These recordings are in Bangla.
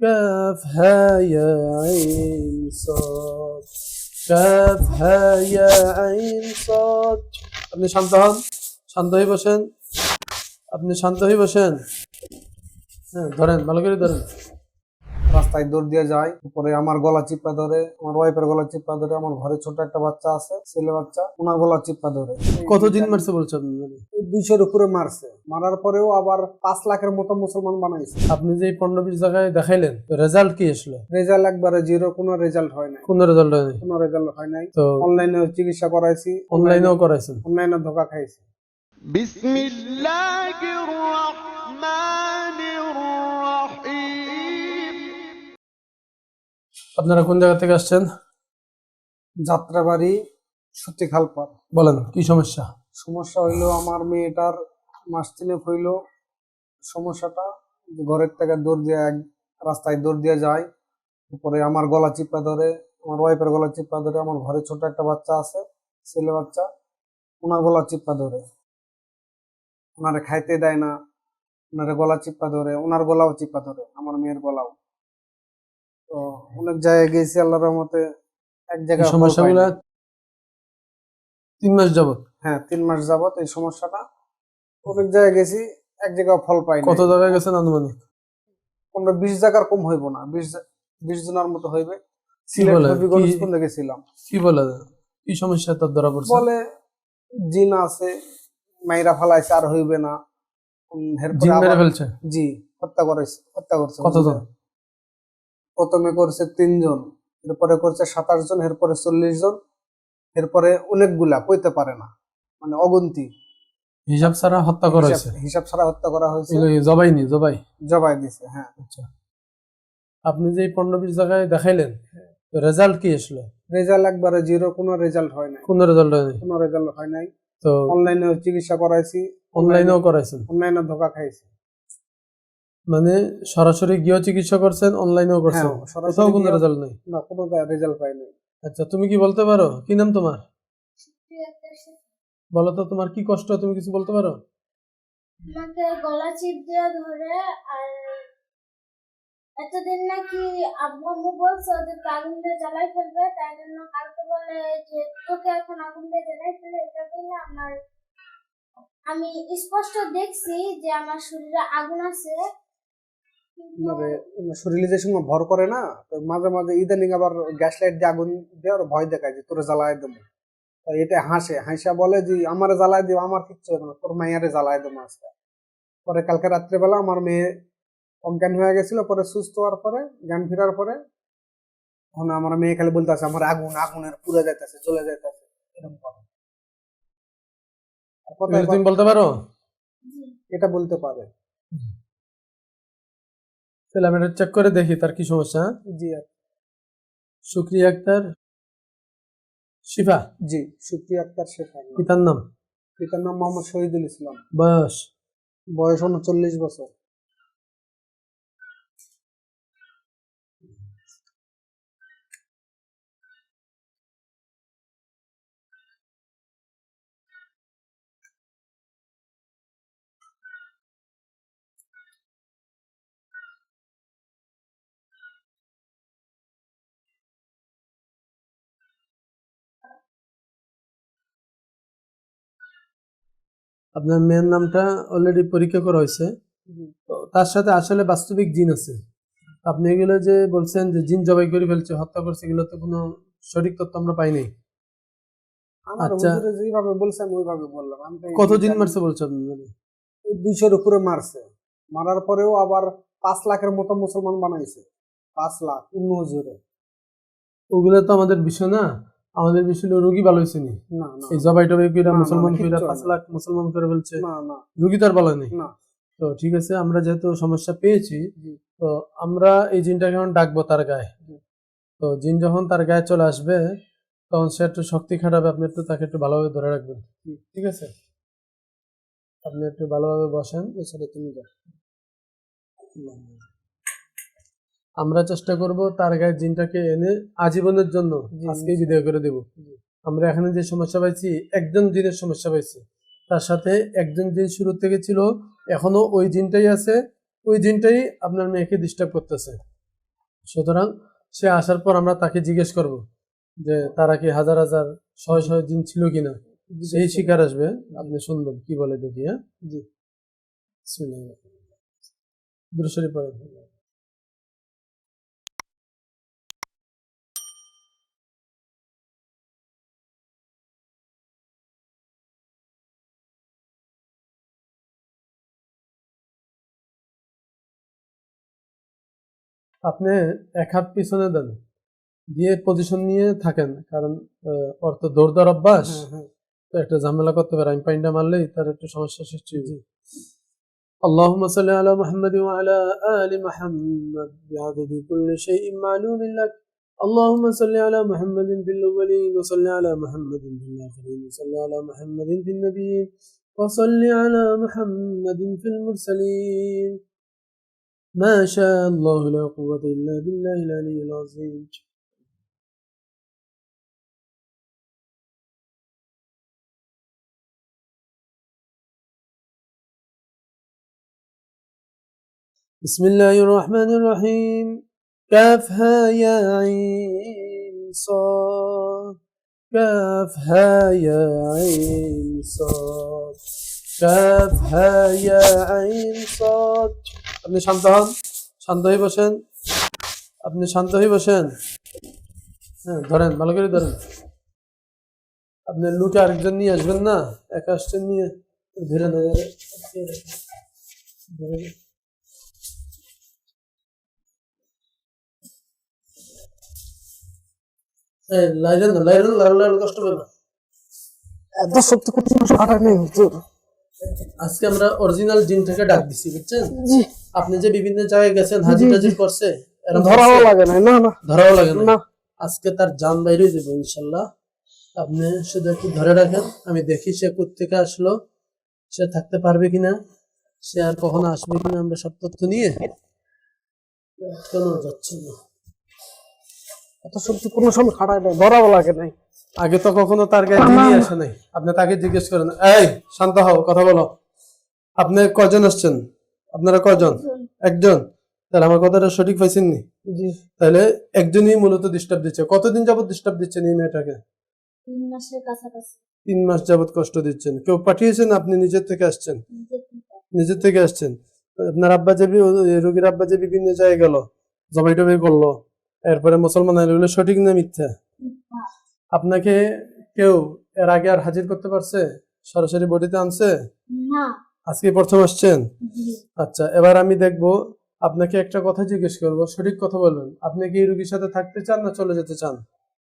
كافها يا عين صاد كافها يا عين صاد আপনি শান্ত হন শান্ত হয়ে বসেন আপনি শান্ত হয়ে বসেন হ্যাঁ ধরেন ভালো করে ধরেন রাস্তায় দৌড় দিয়ে যায়। উপরে আমার গলা চিপা ধরে আমার ওয়াইফের গলা চিপা ধরে আমার ঘরে ছোট একটা বাচ্চা আছে ছেলে বাচ্চা ওনার গলা চিপা ধরে। কতদিন মারছে বলছেন মানে দুইশোর উপরে মারছে। মারার পরেও আবার পাঁচ লাখের মতো মুসলমান বানাইছে। আপনি যে পনেরো বিশ জায়গায় দেখাইলেন রেজাল্ট কি আসলো? রেজাল্ট একবারে জিরো কোনো রেজাল্ট হয় না কোনো রেজাল্ট হয় না কোনো রেজাল্ট হয় নাই। তো অনলাইনে চিকিৎসা করাইছি। অনলাইনেও করাইছেন? অনলাইনে ধোকা খাইছি। বিসমিল্লাহির রহমান আপনারা কোন জায়গা থেকে আসছেন? যাত্রাবাড়ি সত্যি খালপার বলেন কি সমস্যা? সমস্যা হইল আমার মেয়েটার মাস তিনেক হইল। সমস্যাটা যে ঘরের থেকে দৌড় দিয়ে রাস্তায় দৌড় দিয়ে যায়। পরে আমার গলা চিপা ধরে আমার ওয়াইফের গলা চিপা ধরে আমার ঘরে ছোট একটা বাচ্চা আছে ছেলে বাচ্চা ওনার গলা চিপা ধরে। ওনারে খাইতে দেয় না ওনারে গলা চিপা ধরে ওনার গলাও চিপা ধরে আমার মেয়ের গলাও। তো অনেক জায়গায় গেছি আল্লাহর রহমতে। এক জায়গায় সমস্যাগুলা তিন মাস যাবত হ্যাঁ তিন মাস যাবত এই সমস্যাটা। অনেক জায়গায় গেছি এক জায়গায় ফল পাই কত জায়গায় গেছেন আনুমানিক? পনেরো বিশ জায়গার কম হইব না বিশ বিশ জনের মতো হইবে। সিলেট হবিগঞ্জ পর্যন্ত গেছিলাম। কি বলে? কি সমস্যা তার ধরা পড়ছে? বলে জিন আছে মাইরা ফালাইছে আর হইবে না। জিন মেরে ফেলছে? জি হত্যা করেছে হত্যা করছে কতজন? প্রথমে করছে তিনজন এরপরে করছে সাতাশ জন এরপরে চল্লিশ জন এরপরে অনেকগুলা কইতে পারে না। মানে অগন্তি। হিসাব ছাড়া হত্যা করা হয়েছে? হিসাব- ছাড়া হত্যা করা হয়েছে। জবাই নি? জবাই? জবাই দিছে হ্যাঁ। আচ্ছা। আপনি যে পনেরো বিশ জায়গায় দেখাইলেন রেজাল্ট কি আসলো? রেজাল্ট একবারে জিরো কোনো রেজাল্ট হয় নাই। কোনো রেজাল্ট হয়নি কোনো রেজাল্ট হয় নাই। তো অনলাইনে চিকিৎসা করাইছি। অনলাইনেও করাইছেন? অনলাইনে ধোকা খাইছি। মানে সরাসরি গৃহ চিকিৎসা করছেন অনলাইনেও করছেন? হ্যাঁ, সরাসরি কোথাও কোনো রেজাল্ট নেই? না কোনো রেজাল্ট পাইনি। আচ্ছা তুমি কি বলতে পারো? কি নাম তোমার? বলো তো তোমার কি কষ্ট? তুমি কিছু বলতে পারো? আমাকে গলা চিপ দিয়ে ধরে আর এতদিন নাকি আব্বু আম্মু বলছে ওদেরকে আগুন দিয়ে জ্বালাই ফেলবে তাই জন্য কালকে বলে যে তোকে এখন আগুন দিয়ে জ্বালাই ফেলে এটা দিলে আমার আমি স্পষ্ট দেখছি যে আমার শরীরে আগুন আছে। মানে শরীরে যে সময় ভর করে না তো মাঝে মাঝে ইদানিং আবার গ্যাস লাইট দিয়ে আগুন দিয়ে আর ভয় দেখায় যে তোরে জ্বালায় দেবো। এটা হাসে হাসা বলে যে আমারে জ্বালায় দিব আমার কিচ্ছু হবে না তোর মাইয়ারে জ্বালায় দেবো আজকে। পরে কালকে রাত্রেবেলা আমার মেয়ে অজ্ঞান হয়ে গেছিল পরে সুস্থ হওয়ার পরে জ্ঞান ফেরার পরে তখন আমার মেয়ে খালি বলতেছে আমার আগুন আগুনের পুড়ে যাইতেছে চলে যাইতেছে। এরকম করে। তুমি বলতে পারো? এটা বলতে পারে। তাহলে আমি এটা চেক করে দেখি তার কি সমস্যা? জি সুক্রিয়া আক্তার। শিফা? জি সুপ্রিয়া আক্তার শিফা। পিতার নাম? পিতার নাম মোহাম্মদ শহীদুল ইসলাম। বয়স বয়স উনচল্লিশ বছর। আপনার মেয়ের নামটা অলরেডি পরীক্ষা করা হয়েছে। তার সাথে আসলে বাস্তবিক জিন আছে। আপনি এগুলো যে বলছেন যে জিন জবাই করে ফেলছে হত্যা করছে এগুলো তো কোনো সঠিক তথ্য আমরা পাইনি আচ্ছা। যেভাবে বলছে আমি ওইভাবে বললাম। কত দিন মারছে বলছে আপনি? দুইশোর উপরে মারছে। মারার পরেও আবার পাঁচ লাখের মতো মুসলমান বানাইছে। পাঁচ লাখ অন্য হুজুরে। ওগুলো তো আমাদের বিষয় না। আমাদের বিষয় রোগী ভালো হয়েছে নি? এই জবাই টবাই কইরা মুসলমান কইরা পাঁচ লাখ মুসলমান করে না রুগী তার ভালো নেই। তো ঠিক আছে আমরা যেহেতু সমস্যা পেয়েছি তো আমরা এই জিনটাকে এখন ডাকবো তার গায়ে। তো জিন যখন তার গায়ে চলে আসবে তখন সে একটু শক্তি খাটাবে আপনি একটু তাকে একটু ভালোভাবে ধরে রাখবেন। ঠিক আছে? আপনি একটু ভালোভাবে বসেন এছাড়া তুমি যাও। আমরা চেষ্টা করব তার গায়ে জিনটাকে এনে আজীবনের জন্য আজকে বিদায় করে দেব। আমরা এখানে যে সমস্যা পাইছি একজন জিনের সমস্যা পাইছি। তার সাথে একজন জিন শুরু থেকে ছিল এখনও ওই জিনটাই আছে। ওই জিনটাই আপনার মেয়েকে ডিস্টার্ব করতেছে। সুতরাং সে আসার পর আমরা তাকে জিজ্ঞেস করব যে তারা কি হাজার হাজার শয়ে শয়ে দিন ছিল কিনা? সেই শিকার আসবে আপনি শুনবেন কি বলে দেখি হ্যাঁ? জি। দুরুশরী পড়েন। আপনি এক হাত পিছনে দেন দিয়ে পজিশন নিয়ে থাকেন কারণ আহ, ওর তো দৌড় দৌড় অভ্যাস তো একটা ঝামেলা করতে পারে আমি পাইনটা মারলেই তার একটু সমস্যা সৃষ্টি হয়েছে اللهم صل على محمد وعلى آل محمد بعدد كل شيء معلوم لك اللهم صل على محمد في الأولين وصل على محمد في الآخرين وصل على محمد في النبيين وصل على محمد في المرسلين ما شاء الله لا قوة إلا بالله العلي العظيم. بسم الله الرحمن الرحيم. كافها يا عين صاد. كافها يا عين صاد. كافها يا عين صاد. আপনি শান্ত হন। শান্ত হয়ে বসেন। আপনি শান্ত হয়ে বসেন। হ্যাঁ ধরেন, ভালো করে ধরেন। আপনি লুকে আরেকজন নিয়ে আসবেন না? একা আসছেন নিয়ে? ধরে না লাইলেন না লাইলেন না লাইলে কষ্ট পাবে এত শক্তি কোনো খাটাই নেই আজকে আমরা অরিজিনাল জিনটাকে ডাক দিছি বুঝছেন? আপনি যে বিভিন্ন জায়গায় গেছেন হাজির জি, টাজির করছে ধরাও লাগে না না না। ধরাও লাগে না। আজকে তার জান বাইরে যাবে ইনশাল্লাহ। আপনি শুধু একটু ধরে রাখেন আমি দেখি সে থেকে আসলো সে থাকতে পারবে কিনা সে আর কখনো আসবে কিনা আমরা সব তথ্য নিয়ে কেন যাচ্ছে না। এত শক্তি কোনো সময় খাটাই নেই ধরাও লাগে নাই। আগে তো কখনো তার গায়ে জিনিস আসে নাই। আপনি তাকে জিজ্ঞেস করেন এই শান্ত হও কথা বলো। আপনি কজন আসছেন? আপনারা কজন একজন। তাহলে আমার কথাটা সঠিক পাইছেন নি? তাহলে একজনই মূলত ডিস্টার্ব দিচ্ছে। কতদিন যাবত ডিস্টার্ব দিচ্ছেন এই মেয়েটাকে? তিন মাস যাবত কষ্ট দিচ্ছেন। কেউ পাঠিয়েছেন আপনি নিজের থেকে আসছেন? নিজের থেকে। আসছেন। আপনার আব্বা যে রোগীর আব্বা যে বিভিন্ন জায়গায় গেল জবাই টবাই করল। এরপরে মুসলমান সঠিক না মিথ্যা? আপনাকে কেউ এর আগে আর হাজির করতে পারছে? সরাসরি বডিতে আনছে? না। আজকে প্রথম আসছেন? আচ্ছা এবার আমি দেখব আপনাকে একটা কথা জিজ্ঞেস করব। সঠিক কথা বলবেন। আপনি কি রোগীর সাথে থাকতে চান না চলে যেতে চান?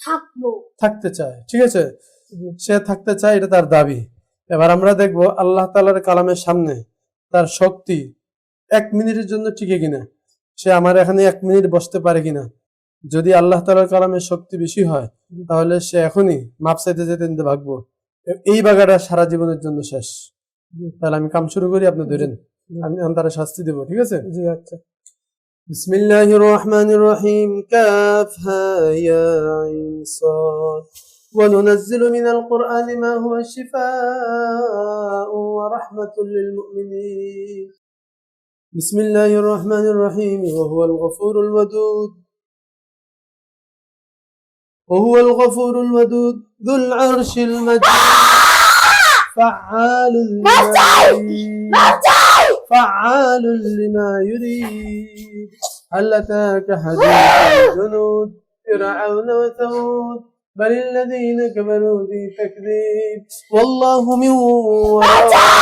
থাকব। থাকতে চায় ঠিক আছে? সে থাকতে চায় এটা তার দাবি। এবার আমরা দেখব আল্লাহ তালার কালামের সামনে তার শক্তি এক মিনিটের জন্য টিকে কিনা। সে আমার এখানে এক মিনিট বসতে পারে কিনা। যদি আল্লাহ তালার কালামের শক্তি বেশি হয় তাহলে সে এখনই মাপ চাইতে যেতে নিতে ভাগবো এ- এই বাগাটা সারা জীবনের জন্য শেষ তাহলে আমি কাম শুরু করি আপনি ধরেন আমি আমি তারা শাস্তি দেবো ঠিক আছে জি আচ্ছা بسم الله الرحمن الرحيم كافها يا عين صاد وننزل من القرآن ما هو شفاء ورحمة للمؤمنين بسم الله الرحمن الرحيم وهو الغفور الودود وهو الغفور الودود ذو العرش المجيد. فعال لما يريد. فعال لما يريد. هل أتاك حديث الجنود؟ فرعون وثمود. بل الذين كفروا في تكذيب. والله من ورائهم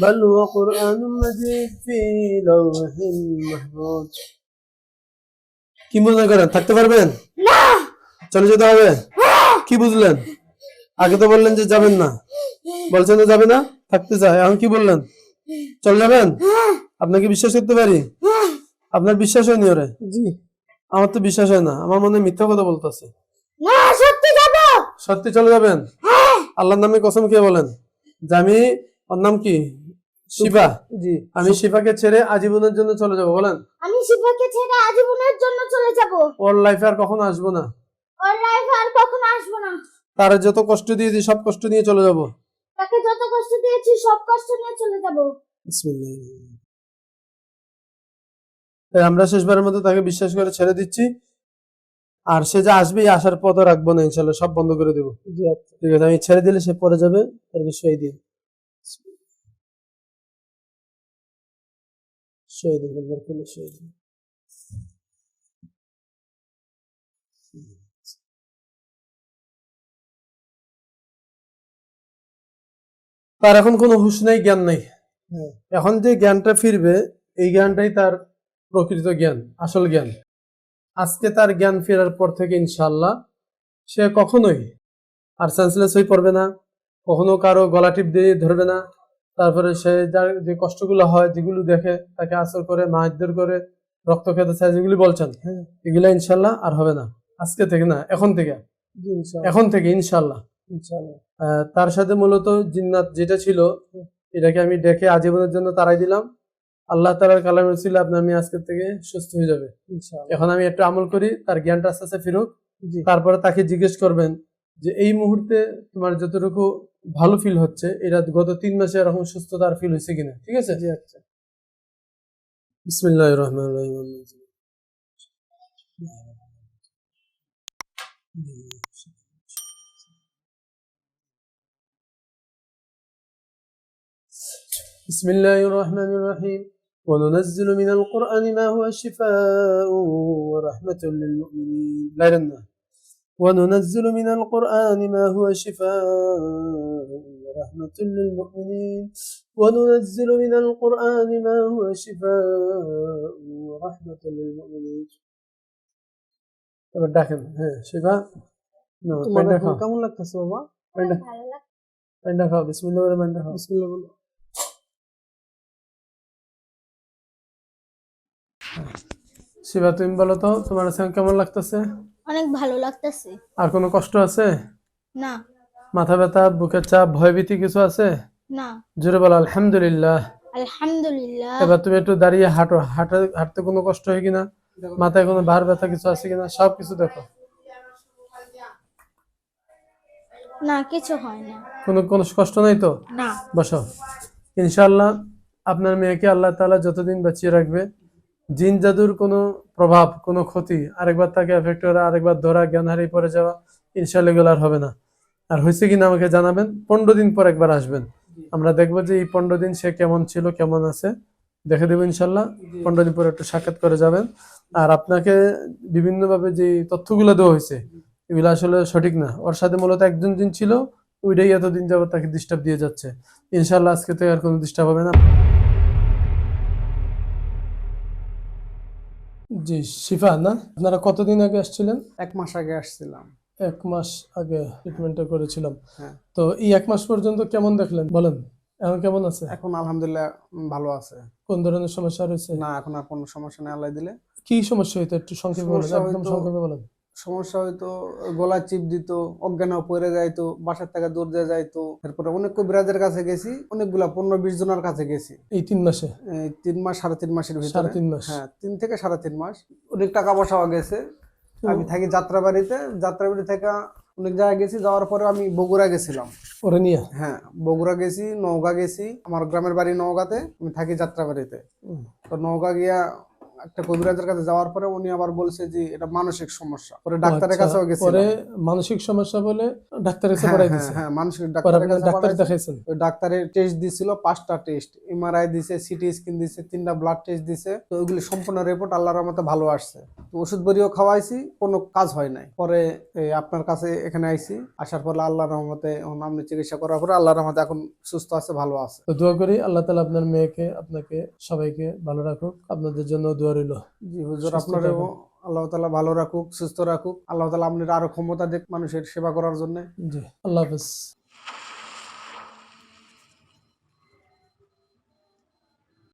بل هو قرآن مجيد في لوح محفوظ. কি মনে করেন থাকতে পারবেন? চলে যেতে হবে? কি বুঝলেন? আগে তো বললেন যে যাবেন না। বলছেন যে যাবে না? থাকতে চায়। এখন কি বললেন? চলে যাবেন? আপনাকে বিশ্বাস করতে পারি? আপনার বিশ্বাস হয়নি ওরে? জি। আমার তো বিশ্বাস হয় না। আমার মনে মিথ্যা কথা বলতেছে। সত্যি সত্যি চলে যাবেন? আল্লাহর নামে কসম কে বলেন। যে আমি ওর নাম কি? শিবা জি। আমি শিবাকে ছেড়ে আজীবনের জন্য চলে যাব বলেন। আমি শিবাকে ছেড়ে আজীবনের জন্য চলে যাব। ওর লাইফে আর কখনো আসব না। ওর লাইফ আর কখনো আসব না। তার যত কষ্ট দিয়েছি সব কষ্ট নিয়ে চলে যাব। তাকে যত কষ্ট দিয়েছি সব কষ্ট নিয়ে চলে যাব। তাই আমরা শেষবারের মতো তাকে বিশ্বাস করে ছেড়ে দিচ্ছি। আর সে যে আসবে আসার পথও রাখব না ইনশাল্লাহ সব বন্ধ করে দেবো। আচ্ছা। ঠিক আছে আমি ছেড়ে দিলে সে পরে যাবে তাকে শুয়ে দিন দিন একবার খুলে শুয়ে তার এখন কোনো হুঁশ নেই জ্ঞান নেই। এখন যে জ্ঞানটা ফিরবে এই জ্ঞানটাই তার প্রকৃত জ্ঞান আসল জ্ঞান আজকে তার জ্ঞান ফেরার পর থেকে ইনশাল্লাহ সে কখনোই আর সেন্সলেস হয়ে পড়বে না কখনো কারও গলা টিপ দিয়ে ধরবে না তারপরে সে যার যে কষ্টগুলো হয় যেগুলো দেখে তাকে আসর করে মারধর করে রক্ত খেতে চায় যেগুলি বলছেন হ্যাঁ এগুলা ইনশাল্লাহ আর হবে না। আজকে থেকে না এখন থেকে। এখন থেকে ইনশাল্লাহ তার সাথে মূলত জিন্নাত যেটা ছিল এটাকে আমি ডেকে আজীবনের জন্য তারাই দিলাম। আল্লাহ তালার কালামের ছিল আপনার মেয়ে আজকের থেকে সুস্থ হয়ে যাবে। এখন আমি একটু আমল করি তার জ্ঞানটা আস্তে আস্তে ফিরুক। তারপরে তাকে জিজ্ঞেস করবেন যে এই মুহূর্তে তোমার যতটুকু ভালো ফিল হচ্ছে এটা গত তিন মাসে এরকম সুস্থতার ফিল হয়েছে কিনা ঠিক আছে জি আচ্ছা বিসমিল্লাহির রহমানির রহিম بسم الله الرحمن الرحيم وننزل من القرآن ما هو شفاء ورحمة للمؤمنين لا لنا وننزل من القرآن ما هو شفاء ورحمة للمؤمنين وننزل من القرآن ما هو شفاء ورحمة للمؤمنين এবার ডাকেন হ্যাঁ শিবা না তোমার পান্ডা এখন খাও কেমন লাগতেছে বাবা পান্ডা ভালো লাগে পান্ডা খাও বিসমিল্লাহ বলে পান্ডা খাও বিসমিল্লাহ বলো শিবা তুমি বলো তো তোমার এখন কেমন লাগতেছে অনেক ভালো লাগতেছে। আর কোনো কষ্ট আছে? না। মাথা ব্যথা বুকের চাপ ভয়ভীতি কিছু আছে? না। জোরে বলো আলহামদুলিল্লাহ। আলহামদুলিল্লাহ। এবার তুমি একটু দাঁড়িয়ে হাঁটো। হাঁটা হাঁটতে কোনো কষ্ট হয় কিনা? মাথায় কোনো ভার ব্যথা কিছু আছে কিনা? সব কিছু দেখো। না কিছু হয় না। কোনো কোনো কষ্ট নাই তো? না। বসো। ইনশাল্লাহ আপনার মেয়েকে আল্লাহ তাআলা যতদিন বাঁচিয়ে রাখবে জিন জাদুর কোনো প্রভাব, কোনো ক্ষতি, আরেকবার তাকে এফেক্ট করা, আরেকবার ধরা, জ্ঞান হারিয়ে পড়ে যাওয়া ইনশাল্লাহ এগুলো আর হবে না। আর হয়েছে কিনা আমাকে জানাবেন, পনেরো দিন পর একবার আসবেন। আমরা দেখব যে এই পনেরো দিন সে কেমন ছিল, কেমন আছে। দেখে দেবো ইনশাল্লাহ পনেরো দিন পর একটু সাক্ষাৎ করে যাবেন। আর আপনাকে বিভিন্নভাবে যে তথ্যগুলো দেওয়া হয়েছে, এগুলো আসলে সঠিক না। ওর সাথে মূলত একজন দিন ছিল, ওইটাই এতদিন যাবত তাকে ডিস্টার্ব দিয়ে যাচ্ছে। ইনশাল্লাহ আজকে তো আর কোনো ডিস্টার্ব হবে না। জি শিফা না? আপনারা কতদিন আগে আসছিলেন? এক মাস আগে আসছিলাম। এক মাস আগে ট্রিটমেন্টটা করেছিলাম। হ্যাঁ। তো এই এক মাস পর্যন্ত কেমন দেখলেন? বলেন এখন কেমন আছে? এখন আলহামদুলিল্লাহ ভালো আছে। কোন ধরনের সমস্যা রয়েছে? না এখন আর কোনো সমস্যা নেই আল্লাহ দিলে। কি সমস্যা হইতো একটু সংক্ষেপে বলেন একদম সংক্ষেপে বলেন। সমস্যা হয়তো গলা চিপ দিত অজ্ঞান পড়ে যাইতো বাসার থেকে দূর দিয়ে যাইতো। এরপরে অনেক বিরাজের কাছে গেছি অনেকগুলা পনেরো বিশ জনের কাছে গেছি। এই তিন মাসে? তিন মাস সাড়ে তিন মাসের ভিতরে। তিন মাস? হ্যাঁ তিন থেকে সাড়ে তিন মাস। অনেক টাকা পয়সাও গেছে। আমি থাকি যাত্রাবাড়িতে। যাত্রাবাড়ি থেকে অনেক জায়গায় গেছি যাওয়ার পরে আমি বগুড়া গেছিলাম। ওরে নিয়ে? হ্যাঁ বগুড়া গেছি নওগাঁ গেছি। আমার গ্রামের বাড়ি নওগাঁতে আমি থাকি যাত্রাবাড়িতে। তো নওগাঁ গিয়া একটা কবিরাজের কাছে যাওয়ার পরে উনি আবার বলছে যে এটা মানসিক সমস্যা। পরে ডাক্তারের আচ্ছা, কাছেও গেছে পরে মানসিক সমস্যা বলে ডাক্তারের কাছে হ্যাঁ পড়াই দিয়েছে হ্যাঁ মানসিক ডাক্তারের কাছে ডাক্তার দেখাইছেন? ওই ডাক্তারের টেস্ট দিছিল পাঁচটা টেস্ট এমআরআই দিছে সিটি স্ক্যান দিছে তিনটা ব্লাড টেস্ট দিছে। তো ওইগুলি সম্পূর্ণ রিপোর্ট আল্লাহর রহমতে ভালো আসছে। ওষুধ বড়িও খাওয়াইছি কোনো কাজ হয় নাই। পরে আপনার কাছে এখানে আইছি আসার পরে আল্লাহ রহমতে আপনি চিকিৎসা করার পরে আল্লাহ রহমতে এখন সুস্থ আছে ভালো আছে। তো দোয়া করি আল্লাহ তালা আপনার মেয়েকে আপনাকে সবাইকে ভালো রাখুক আপনাদের জন্য দোয়া রইল। জি হুজুর আপনারও আল্লাহ তালা ভালো রাখুক সুস্থ রাখুক। আল্লাহ তালা আপনার আরও ক্ষমতা দেখ মানুষের সেবা করার জন্য। জি আল্লাহ হাফেজ।